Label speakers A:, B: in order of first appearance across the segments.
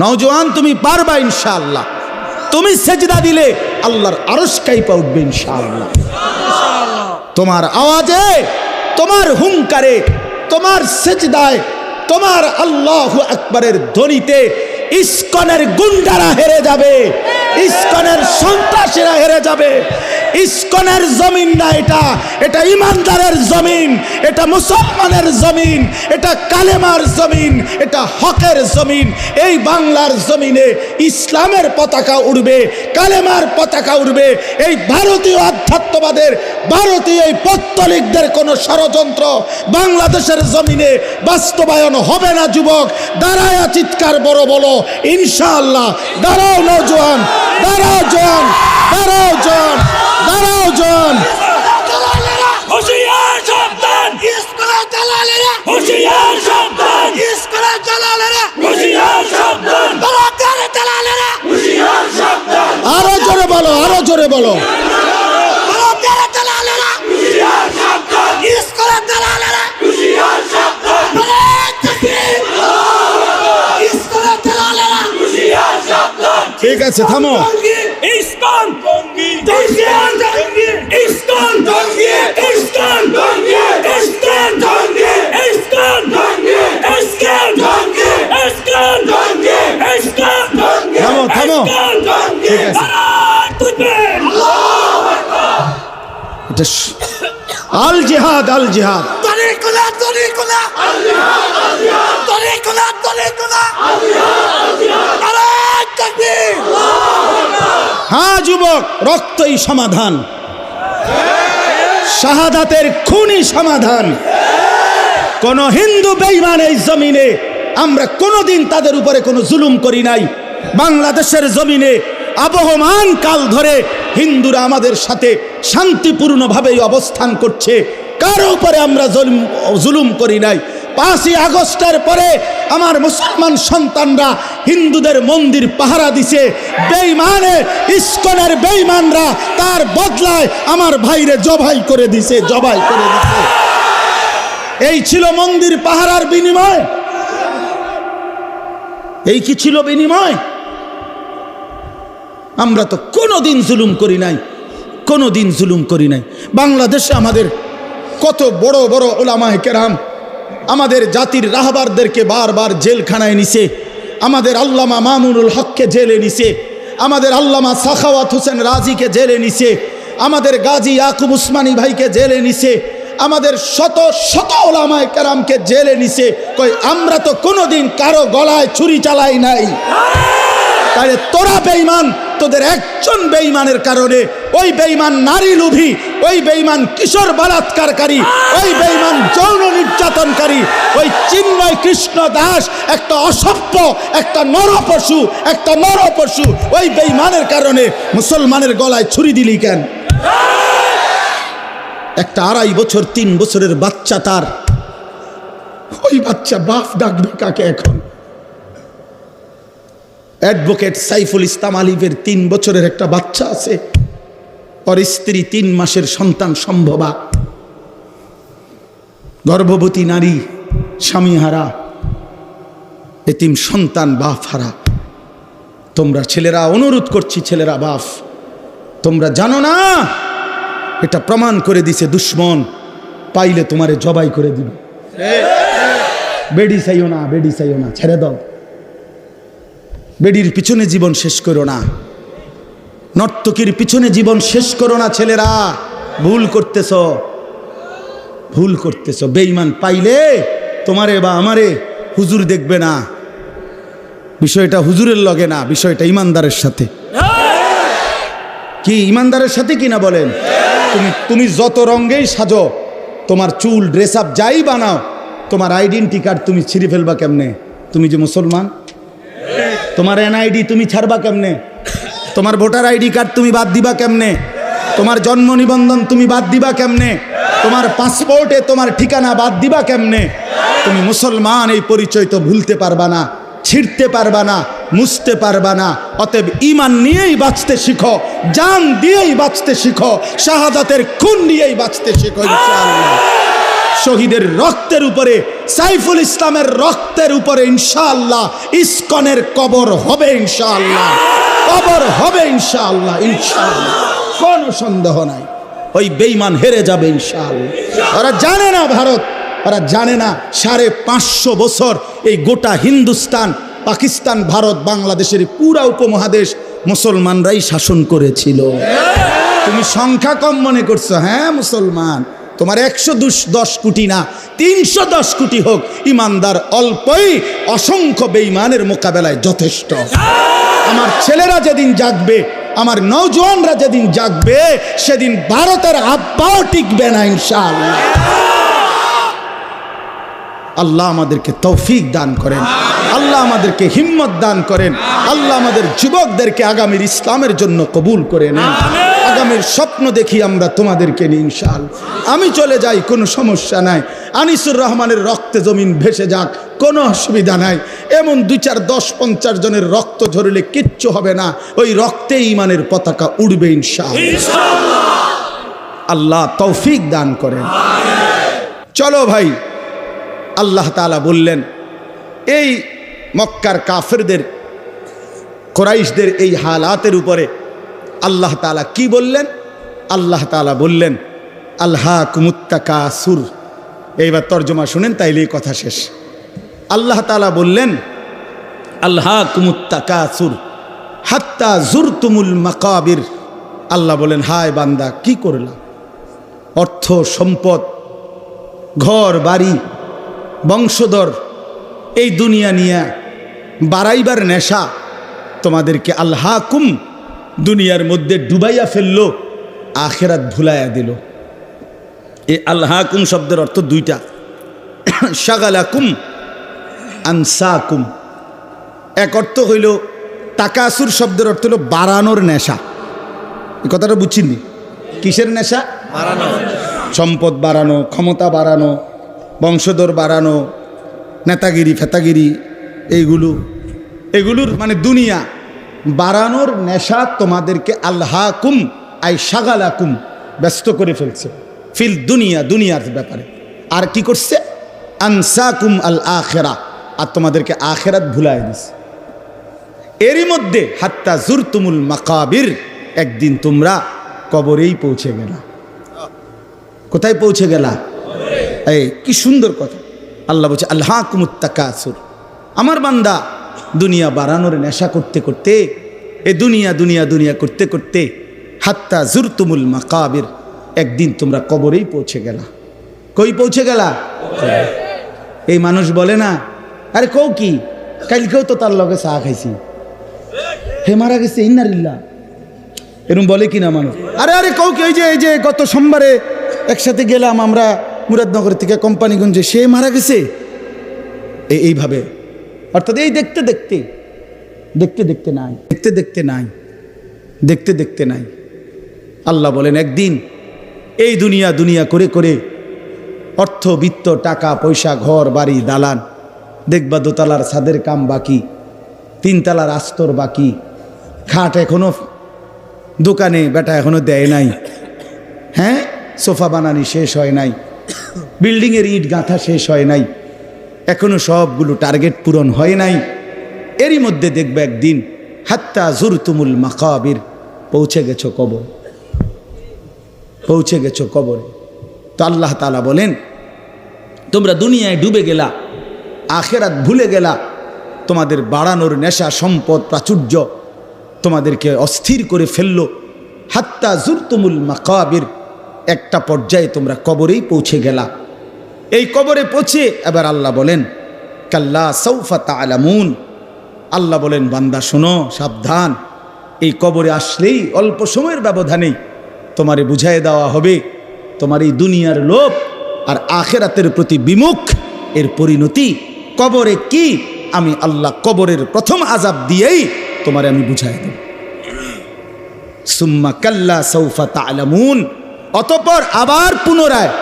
A: নওজোয়ান, তুমি পারবা ইনশাআল্লাহ। তুমি সেজদা দিলে আল্লাহর আরশ কাইপা উঠবে ইনশাআল্লাহ। তোমার আওয়াজে, তোমার হুঙ্কারে, তোমার সেজদায়, তোমার আল্লাহ আকবরের ধ্বনিতে ইস্কনের গুন্ডারা হেরে যাবে। ইস্কনের সন্ত্রাসীরা হেরে যাবে। ইস্কনের জমিন না এটা। এটা ইমানদারের জমিন। এটা মুসলমানের জমিন। এটা কালেমার জমিন। এটা হকের জমিন। এই বাংলার জমিনে ইসলামের পতাকা উড়বে, কালেমার পতাকা উড়বে। এই ভারতীয় আধ্যাত্মবাদের, ভারতীয় এই পত্তলিকদের কোনো ষড়যন্ত্র বাংলাদেশের জমিনে বাস্তবায়ন হবে না, যুবক। দাঁড়ায় চিৎকার বড় বলো। ইনশাআল্লাহ। দাঁড়াও নজওয়ান দাঁড়াও জন দাঁড়াও জন দাঁড়াও
B: জন
A: আরও জোরে বলো আরও জোরে বলো। ঠিক আছে থামো।
B: ISKCON. ISKCON. ISKCON. ISKCON. ISKCON. ISKCON.
A: থামো থামো। ঠিক আছে। এটা আল জিহাদ আল জিহাদ।
C: তরিকুলা তরিকুলা। আল জিহাদ আল জিহাদ। তরিকুলা তরিকুলা। আল জিহাদ আল জিহাদ।
A: হ্যাঁ যুবক, রক্তই সমাধান। শাহাদাতের খুনি সমাধান। কোন হিন্দু বেইমান এই জমিনে, আমরা কোনোদিন তাদের উপরে কোনো জুলুম করি নাই। বাংলাদেশের জমিনে আবহমান কাল ধরে হিন্দুরা আমাদের সাথে শান্তিপূর্ণভাবেই অবস্থান করছে। কারও উপরে আমরা জুলুম করি নাই। পাঁচই আগস্টের পরে আমার মুসলমান সন্তানরা হিন্দুদের মন্দির পাহারা দিছে। বেইমানে ইস্কনের বেইমানরা তার বদলায় আমার ভাইরে জবাই করে দিছে, জবাই করে দিছে। এই ছিল মন্দির পাহারার বিনিময়। এই কি ছিল বিনিময়? আমরা তো কোনোদিন জুলুম করি নাই, কোনোদিন জুলুম করি নাই। বাংলাদেশে আমাদের কত বড় বড় ওলামায় কেরাম আমাদের জাতির রাহবারদেরকে বারবার জেলখানায় নিছে। আমাদের আল্লামা মামুনুল হককে জেলে নিছে। আমাদের আল্লামা সাখাওয়াত হোসেন রাজিকে জেলে নিছে। আমাদের গাজী ইয়াকুব উসমানী ভাইকে জেলে নিছে। আমাদের শত শত ওলামায় কেরামকে জেলে নিছে। কই, আমরা তো কোনোদিন কারও গলায় ছুরি চালাই নাই। তাহলে তোরা বেইমান তোদের একজন বেইমানের কারণে ওই বেইমান নারী লোভী, ওই বেইমান কিশোর বলাৎকারকারী, ওই বেইমান যৌন নির্যাতনকারী, ওই চিন্ময় কৃষ্ণ দাস, একটা অসভ্য, একটা নরপশু একটা নরপশু, ওই বেইমানের কারণে মুসলমানের গলায় ছুরি দিলি কেন? একটা আড়াই বছর, তিন বছরের বাচ্চা তার। ওই বাচ্চা বাপ ডাকবে কাকে এখন? অ্যাডভোকেট সাইফুল ইসলাম আলিফের তিন বছরের একটা বাচ্চা আছে। ওর স্ত্রী তিন মাসের সন্তান সম্ভবা। গর্ভবতী নারী স্বামী হারা এতিম সন্তান বাপ হারা তোমরা ছেলেরা, অনুরোধ করছি ছেলেরা, বাপ, তোমরা জানো না? এটা প্রমাণ করে দিছে দুশ্মন। পাইলে তোমারে জবাই করে দিবে। বেডি চাইও না, বেডি চাইও না, ছেড়ে দাও। বেডির পিছনে জীবন শেষ করো না। নর্তকীর পিছনে জীবন শেষ করো না, ছেলেরা। ভুল করতেছ। ভুল করতেছ। বেইমান পাইলে তোমারে বা আমারে হুজুর দেখবে না। বিষয়টা হুজুরের লগে না, বিষয়টা ইমানদারের সাথে। কি, ইমানদারের সাথে কি না বলেন? তুমি তুমি যত রঙ্গেই সাজো, তোমার চুল ড্রেস আপ যাই বানাও, তোমার আইডেন্টি কার্ড তুমি ছিঁড়ে ফেলবা কেমনে? তুমি যে মুসলমান? তোমার এনআইডি তুমি ছাড়বা কেমনে? তোমার ভোটার আইডি কার্ড তুমি বাদ দিবা কেমনে? তোমার জন্ম নিবন্ধন তুমি বাদ দিবা কেমনে? তোমার পাসপোর্টে তোমার ঠিকানা বাদ দিবা কেমনে? তুমি মুসলমান, এই পরিচয় তো ভুলতে পারবা না, ছিঁড়তে পারবা না, মুছতে পারবা না। অতএব ইমান নিয়েই বাঁচতে শিখো, জান দিয়েই বাঁচতে শিখো, শাহাদাতের খুন নিয়েই বাঁচতে শিখো শহীদের রক্তের উপরে সাইফুল ইসলামের রক্তের উপরে ইনশাআল্লাহ ইস্কনের কবর হবে ইনশাআল্লাহ। কবর হবে ইনশাআল্লাহ ইনশাআল্লাহ। কোনো সন্দেহ নাই। ওই বেইমান হেরে যাবে ইনশাআল্লাহ। ওরা জানে না ভারত, ওরা জানে না সাড়ে পাঁচশো বছর এই গোটা হিন্দুস্তান, পাকিস্তান, ভারত, বাংলাদেশের পুরা উপমহাদেশ মুসলমানরাই শাসন করেছিল। তুমি সংখ্যা কম মনে করছ হ্যাঁ মুসলমান? তোমার একশো দশ কোটি না, তিনশো দশ কোটি হোক, ইমানদার অল্পই অসংখ্য বেইমানের মোকাবেলায় যথেষ্ট। আমার ছেলেরা যেদিন জাগবে, আমার নৌজওয়ানরা যেদিন জাগবে, সেদিন ভারতের আব্বাও টিকবে না, ইনশাআল্লাহ। আল্লাহ আমাদেরকে তৌফিক দান করেন, আল্লাহ আমাদেরকে হিম্মত দান করেন, আল্লাহ আমাদের যুবকদেরকে আগামীর ইসলামের জন্য কবুল করে নেন। আগামীর স্বপ্ন দেখি আমরা তোমাদেরকে নিয়ে ইনশাল আমি চলে যাই, কোনো সমস্যা নাই। আনিসুর রহমানের রক্তে জমিন ভেসে যাক, কোনো অসুবিধা নাই। এমন দুই চার দশ পঞ্চাশ জনের রক্ত ঝরলে কিচ্ছু হবে না। ওই রক্তে ইমানের পতাকা উড়বে ইনশাল আল্লাহ তৌফিক দান করেন। চলো ভাই, আল্লাহ তালা বললেন, এই মক্কার কাফেরদের, কোরাইশদের এই হালাতের উপরে আল্লাহ তালা কি বললেন? আল্লাহ তালা বললেন আল্লাহ কুমুত্তাকা সুর এইবার তর্জমা শুনেন তাইলে কথা শেষ। আল্লাহ তালা বললেন আল্লাহ কুমুত্তাকা সুর হাত্তা জুর তুমুল মাকাবির। আল্লাহ বলেন, হায় বান্দা, কি করলাম অর্থ, সম্পদ, ঘর, বাড়ি, বংশধর, এই দুনিয়া নিয়ে বাড়াইবার নেশা তোমাদেরকে আল্লাহ কুম দুনিয়ার মধ্যে ডুবাইয়া ফেলল আখেরাত ভুলাইয়া দিল। এ আল্লাহ কুম শব্দের অর্থ দুইটা। সাগালাকুম আনসাকুম। এক অর্থ হইল টাকাসুর শব্দের অর্থ হলো বাড়ানোর নেশা। এই কথাটা বুঝছিনি কিসের নেশা? বাড়ানো। সম্পদ বাড়ানো ক্ষমতা বাড়ানো বংশধর বাড়ানো নেতাগিরি ফেতাগিরি এইগুলো। এগুলোর মানে দুনিয়া। বাড়ানোর নেশা তোমাদেরকে আল্লাহ কুম আই সাগালাকুম, ব্যস্ত করে ফেলছে। ফিল দুনিয়া, দুনিয়ার ব্যাপারে। আর কি করছে? আনসাকুম আল আখেরা। আর তোমাদেরকে আখেরাত ভুলাই দিছে। এরই মধ্যে হাত্তা জুরতুমুল মাকাবির, একদিন তোমরা কবরেই পৌঁছে গেলা। কোথায় পৌঁছে গেলা? এই, কি সুন্দর কথা। আল্লাহ বলছে আল্লাহ কুমুত্তাকাসুর আমার বান্দা দুনিয়া বাড়ানোর নেশা করতে করতে, এ দুনিয়া দুনিয়া দুনিয়া করতে করতে, হাত্তা জুরতুমুল মাকাবের, একদিন তোমরা কবরেই পৌঁছে গেলা। কই পৌঁছে গেলা? এই মানুষ বলে না, আরে কৌ কি, কালকেও তো তার লগে চা খাইছি। হে মারা গেছে ইন্নারিল্লা এরকম বলে কিনা মানুষ? আরে আরে কৌ কি, ওই যে, এই যে গত সোমবারে একসাথে গেলাম আমরা মুরাদনগর থেকে কোম্পানিগঞ্জে, সে মারা গেছে? এই- এইভাবে অর্থাৎ এই দেখতে দেখতে দেখতে দেখতে নাই। দেখতে দেখতে নাই, দেখতে দেখতে নাই। আল্লাহ বলেন, একদিন এই দুনিয়া দুনিয়া করে করে অর্থ, বিত্ত, টাকা, পয়সা, ঘর, বাড়ি, দালান, দেখবা দোতলার ছাদের কাম বাকি, তিনতলার আস্তর বাকি, খাট এখনও, দোকানে বেটা এখনও দেয় নাই হ্যাঁ? সোফা বানানি শেষ হয় নাই, বিল্ডিংয়ের ইট গাঁথা শেষ হয় নাই এখনও সবগুলো টার্গেট পূরণ হয় নাই। এরই মধ্যে দেখবে একদিন, হাত্তা জুরতুমুল মাকাবির, পৌঁছে গেছ কবর। পৌঁছে গেছ কবরে। তো আল্লাহ তালা বলেন, তোমরা দুনিয়ায় ডুবে গেলা, আখেরাত ভুলে গেলা, তোমাদের বাড়ানোর নেশা, সম্পদ, প্রাচুর্য তোমাদেরকে অস্থির করে ফেলল। হাত্তা জুরতুমুল মাকাবির, একটা পর্যায়ে তোমরা কবরেই পৌঁছে গেলা। এই কবরে পচে এবার আল্লাহ বলেন, কাল্লা সৌফা তালামুন আল্লাহ বলেন, বান্দা, শোনো, সাবধান। এই কবরে আসলেই অল্প সময়ের ব্যবধানে তোমারে বুঝাই দেওয়া হবে। তোমার এই দুনিয়ার লোভ আর আখেরাতের প্রতি বিমুখ, এর পরিণতি কবরে কি? আমি আল্লাহ কবরের প্রথম আজাব দিয়েই তোমারে আমি বুঝাই দেব। সুম্মা কাল্লা সৌফা তালামুন অতপর আবার পুনরায়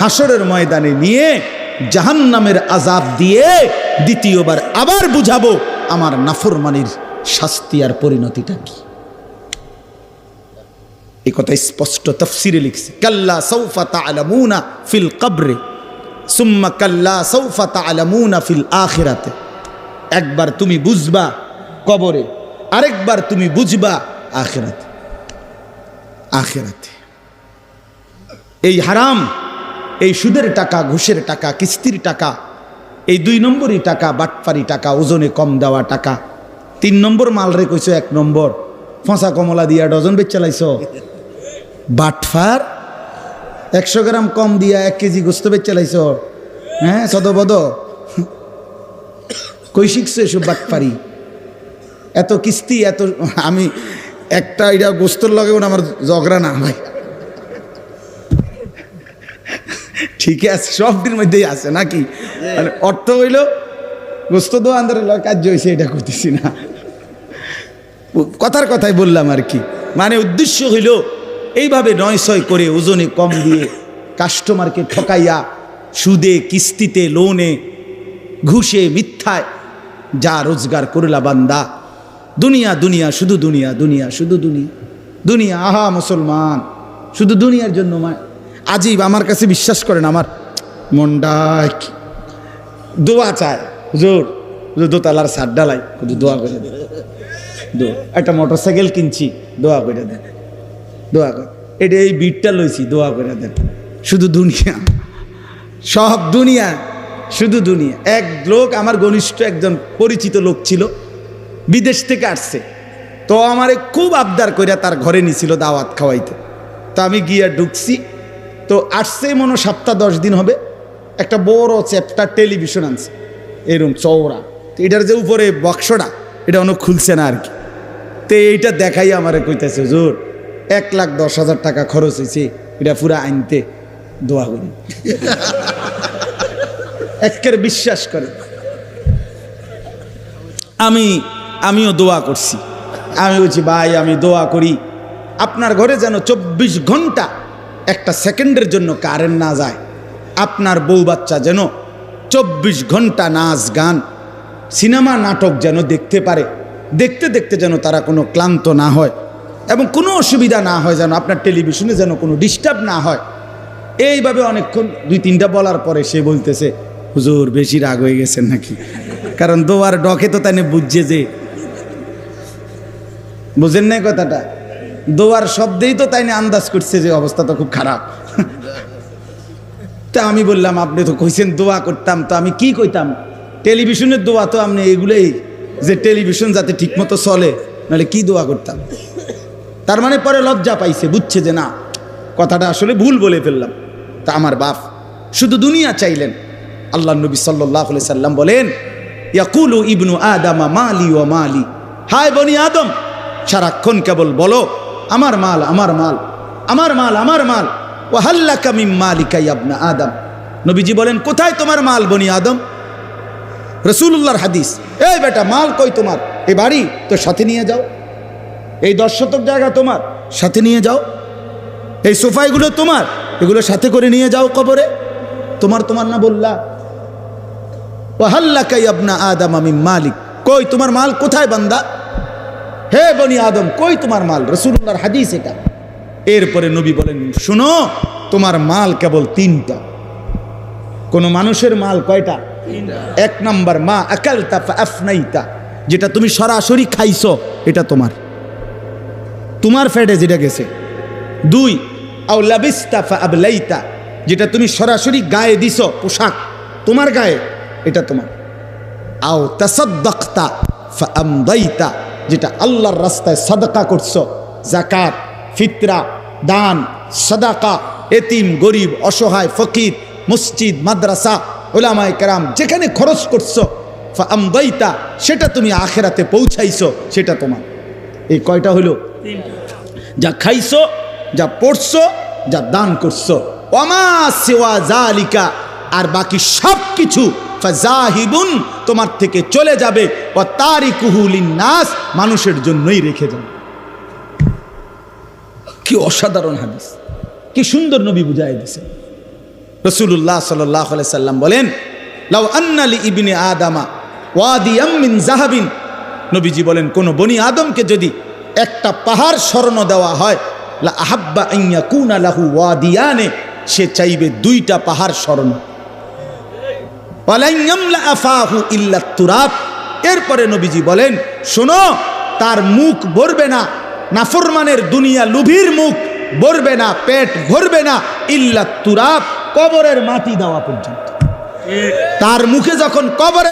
A: হাসরের ময়দানে নিয়ে জাহান্নামের আজাব দিয়ে দ্বিতীয়বার আবার বুঝাবো আমার নাফরমানির শাস্তি আর পরিণতিটা কি। এই কথা স্পষ্ট তফসিরে লিখছে। কাল্লা সৌফা তালামুনা ফিল কবরে, সুম্মা কাল্লা সৌফা তালামুনা ফিল আখিরাতে। একবার তুমি বুঝবা কবরে, আরেকবার তুমি বুঝবা আখেরাতে। আখেরাতে। এই হারাম এই সুদের টাকা, ঘুষের টাকা, কিস্তির টাকা, এই দুই নম্বরই টাকা, বাটপারি টাকা, ওজনে কম দেওয়া টাকা। তিন নম্বর মাল রে কইছো এক নম্বর। ফসা কমলা দিয়া ডজন বেচ চালাইছ বাটফার, একশো গ্রাম কম দিয়া এক কেজি গোস্ত বেচ চালাইছ হ্যাঁ সদবদ কই শিখছো এসব বাটপারি? এত কিস্তি, এত আমি একটা এটা গোস্তর লগে আমার ঝগড়া না ভাই ঠিকই আছে, সবটির মধ্যেই আছে নাকি? মানে অর্থ হইল, গোস্ত দোয়ানদারের লগে কার্য হয়েছে এটা করতেছি না। কথার কথাই বললাম আর কি। মানে উদ্দেশ্য হইল, এইভাবে নয় ছয় করে ওজনে কম দিয়ে কাস্টমারকে ঠকাইয়া, সুদে, কিস্তিতে লোনে ঘুষে, মিথ্যায় যা রোজগার করলা বান্দা। দুনিয়া দুনিয়া, শুধু দুনিয়া দুনিয়া, শুধু দুনিয়া দুনিয়া, আহা, মুসলমান। শুধু দুনিয়ার জন্য মা আজীব, আমার কাছে বিশ্বাস করেন, আমার মনটা দোয়া চায়। হুজুর হুজুর দোতলার সার ডালাই দোয়া করে দোয়া। একটা মোটর সাইকেল কিনছি, দোয়া করে দেন। দোয়া করে। এটা এই বিটটা লইছি, দোয়া করে দেন। শুধু দুনিয়া। সব দুনিয়া, শুধু দুনিয়া। এক লোক, আমার ঘনিষ্ঠ একজন পরিচিত লোক ছিল, বিদেশ থেকে আসছে। তো আমারে খুব আবদার কইরা তার ঘরে নিছিল দাওয়াত খাওয়াইতে। তো আমি গিয়া ঢুকছি তো আসছে মনে সপ্তাহ দশ দিন হবে। একটা বড় চ্যাপ্টার, টেলিভিশন আনছে। এরকম চওড়া। তো এটার যে উপরে বক্সটা, এটা অনেক খুলছে না আর কি। তো এইটা দেখাই আমার কইতেছে জোর এক লাখ দশ হাজার টাকা খরচ হয়েছে এটা পুরা আনতে দোয়া করি। একের বিশ্বাস করে। আমি, আমিও দোয়া করছি। আমি বলছি, ভাই, আমি দোয়া করি। আপনার ঘরে যেন চব্বিশ ঘণ্টা একটা সেকেন্ডের জন্য কারেন্ট না যায়। আপনার বউ বাচ্চা যেন চব্বিশ ঘণ্টা নাচ, গান, সিনেমা, নাটক যেন দেখতে পারে। দেখতে দেখতে যেন তারা কোনো ক্লান্ত না হয় এবং কোনো অসুবিধা না হয় যেন আপনার টেলিভিশনে যেন কোনো ডিস্টার্ব না হয়। এইভাবে অনেকক্ষণ দুই তিনটা বলার পরে সে বলতেছে, হুজুর, বেশি রাগ হয়ে গেছেন নাকি? কারণ দোয়ার ডকে তো তাই বুঝছে যে, বুঝেন নাই কথাটা? দোয়ার শব্দেই তো তাই আন্দাজ করছে যে অবস্থা তো খুব খারাপ। তা আমি বললাম, আপনি তো কইছেন দোয়া করতাম, তো আমি কি কইতাম? টেলিভিশনের দোয়া তো আপনি এগুলোই, যে টেলিভিশন যাতে ঠিকমতো চলে, নাহলে কি দোয়া করতাম? তার মানে পরে লজ্জা পাইছে, বুঝছে যে না, কথাটা আসলে ভুল বলে ফেললাম। তা আমার বাপ শুধু দুনিয়া চাইলেন। আল্লাহ নবী সাল্লাহ সাল্লাম বলেন, ইয়াকুলু ইবনু আদামা মালি ও মালি। হায় বনি আদম, সারাক্ষণ কেবল বলো আমার মাল আমার মাল আমার মাল আমার মাল। ও হাল্লা কামিম মালিকাই ইয়াবনা আদম। নবীজি বলেন, কোথায় তোমার মাল, বনি আদম? রসুল্লাহর হাদিস। এই বেটা, মাল কই তোমার? এই বাড়ি তো সাথে নিয়ে যাও। এই দশ শতক জায়গা তোমার, সাথে নিয়ে যাও। এই সোফাইগুলো তোমার, এগুলো সাথে করে নিয়ে যাও কবরে। তোমার তোমার না বললা। ও হাল্লা কাই আবনা আদম আমি মালিক। কই, তোমার মাল কোথায় বান্দা? হে বনি আদম কই তোমার মাল? রসুল্লাহর হাদিস এটা। এরপরে নবী বলেন শুনো তোমার মাল কেবল তিনটা। কোন মানুষের মাল কয়টা? এক নাম্বার মা আকালতা আফনাইতা যেটা তুমি সরাসরি খাইছো এটা তোমার। তোমার ফ্যাটে যেটা গেছে। দুই আও লাবিস্তা ফা আবলাইতা যেটা তুমি সরাসরি গায়ে দিছ পোশাক তোমার গায়ে এটা তোমার। আও তাসাদ্দাক্তা ফা আমদাইতা যেটা আল্লাহর রাস্তায় সাদাকা করছ। জাকাত ফিতরা দান সাদাকা এতিম গরিব অসহায় ফকির মসজিদ মাদ্রাসা ওলামায় কেরাম যেখানে খরচ করছ ফা আমদাইতা সেটা তুমি আখেরাতে পৌঁছাইছো সেটা তোমার। এই কয়টা হলো? যা খাইছো যা পড়ছো যা দান করছ। অমা সেওয়া জালিকা আর বাকি সব কিছু ফাজাহিবুন তোমার থেকে চলে যাবে। ও তারি কুহুলিন নাস মানুষের জন্যই রেখে যাবে কি অসাধারণ হাদিস। কি সুন্দর নবী বুঝাই দিছে। রসুল্লাহ সাল্লাহ সাল্লাম বলেন, লাউ আন্নালি ইবিনে আদামা ওয়াদি আম্মিন জাহাবিন। নবীজি বলেন, কোন বনি আদমকে যদি একটা পাহাড় স্মরণ দেওয়া হয় আহাব্বা আইয়া কুনা লাহু ওয়াদিয়ানে, সে চাইবে দুইটা পাহাড় আফাহু ইল্লা এরপরে নবীজি বলেন শোনো তার মুখ ভরবে না নাফরমানের দুনিয়া লুভির মুখ ভরবে না পেট ভরবে না ইল্লা তুরাব কবরের মাটি দেওয়া পর্যন্ত। তার মুখে যখন কবরে